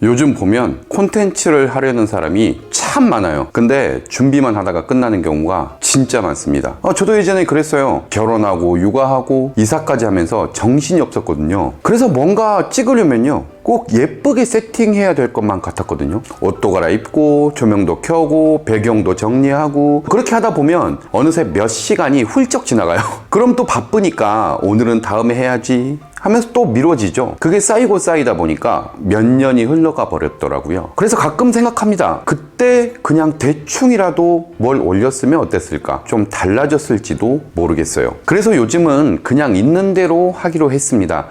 요즘 보면 콘텐츠를 하려는 사람이 참 많아요. 근데 준비만 하다가 끝나는 경우가 진짜 많습니다. 아, 저도 예전에 그랬어요. 결혼하고 육아하고 이사까지 하면서 정신이 없었거든요. 그래서 뭔가 찍으려면요. 꼭 예쁘게 세팅해야 될 것만 같았거든요. 옷도 갈아입고 조명도 켜고 배경도 정리하고 그렇게 하다 보면 어느새 몇 시간이 훌쩍 지나가요. 그럼 또 바쁘니까 오늘은 다음에 해야지 하면서 또 미뤄지죠. 그게 쌓이고 쌓이다 보니까 몇 년이 흘러가 버렸더라고요. 그래서 가끔 생각합니다. 그때 그냥 대충이라도 뭘 올렸으면 어땠을까? 좀 달라졌을지도 모르겠어요. 그래서 요즘은 그냥 있는 대로 하기로 했습니다.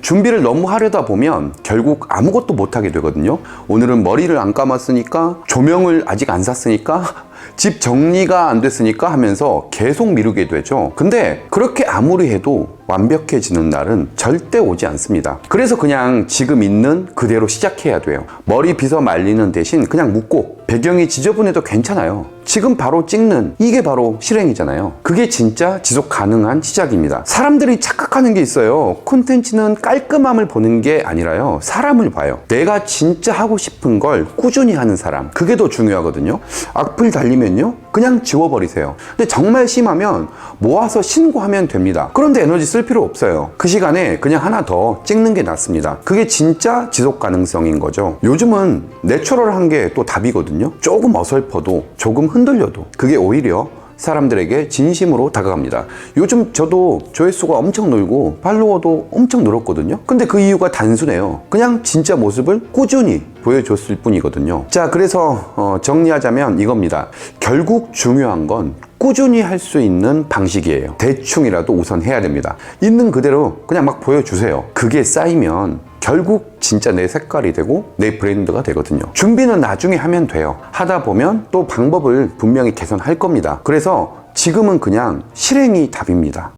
준비를 너무 하려다 보면 결국 아무것도 못하게 되거든요. 오늘은 머리를 안 감았으니까 조명을 아직 안 샀으니까 집 정리가 안 됐으니까 하면서 계속 미루게 되죠. 근데 그렇게 아무리 해도 완벽해지는 날은 절대 오지 않습니다. 그래서 그냥 지금 있는 그대로 시작해야 돼요. 머리 빗어 말리는 대신 그냥 묶고 배경이 지저분해도 괜찮아요. 지금 바로 찍는 이게 바로 실행이잖아요. 그게 진짜 지속 가능한 시작입니다. 사람들이 착각하는 게 있어요. 콘텐츠는 깔끔함을 보는 게 아니라요. 사람을 봐요. 내가 진짜 하고 싶은 걸 꾸준히 하는 사람. 그게 더 중요하거든요. 악플 달 리면요. 그냥 지워버리세요. 근데 정말 심하면 모아서 신고하면 됩니다. 그런데 에너지 쓸 필요 없어요. 그 시간에 그냥 하나 더 찍는 게 낫습니다. 그게 진짜 지속 가능성인 거죠. 요즘은 내추럴한 게 또 답이거든요. 조금 어설퍼도 조금 흔들려도 그게 오히려 사람들에게 진심으로 다가갑니다. 요즘 저도 조회수가 엄청 늘고 팔로워도 엄청 늘었거든요. 근데 그 이유가 단순해요. 그냥 진짜 모습을 꾸준히 보여줬을 뿐이거든요. 자, 그래서 어, 정리하자면 이겁니다. 결국 중요한 건 꾸준히 할 수 있는 방식이에요. 대충이라도 우선 해야 됩니다. 있는 그대로 그냥 막 보여주세요. 그게 쌓이면 결국 진짜 내 색깔이 되고 내 브랜드가 되거든요. 준비는 나중에 하면 돼요. 하다 보면 또 방법을 분명히 개선할 겁니다. 그래서 지금은 그냥 실행이 답입니다.